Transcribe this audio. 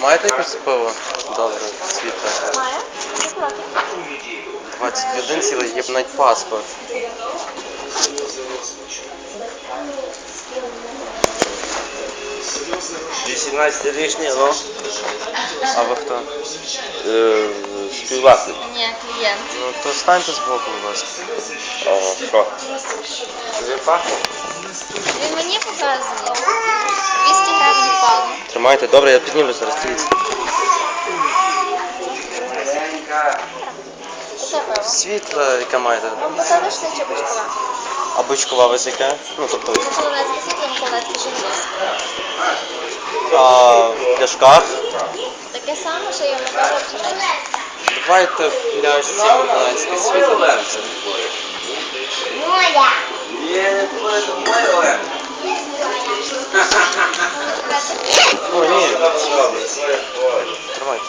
Маєте якусь пиво? Добре, світле. Має? 20 цілий, є паспорт. Річні, ну, А ви хто? е, співвласник. Ні, клієнт. Ну то станьте з боку, будь ласка. Ого, що? Ви пахне? Він мені показує. 200 гривень впало. Тримайте, добре, я підніму зараз, дивіться. Це пиво. Світле, яке маєте? Миколаївська чи Бочкова? А бичкова у вас яке? Ну тобто, Миколаївське світло, Миколаївське життя а в пляшках. Таке саме, що я можу обчинити. Давайте пляшці Волинське світло. Моя. Ну, ні. Тримайте.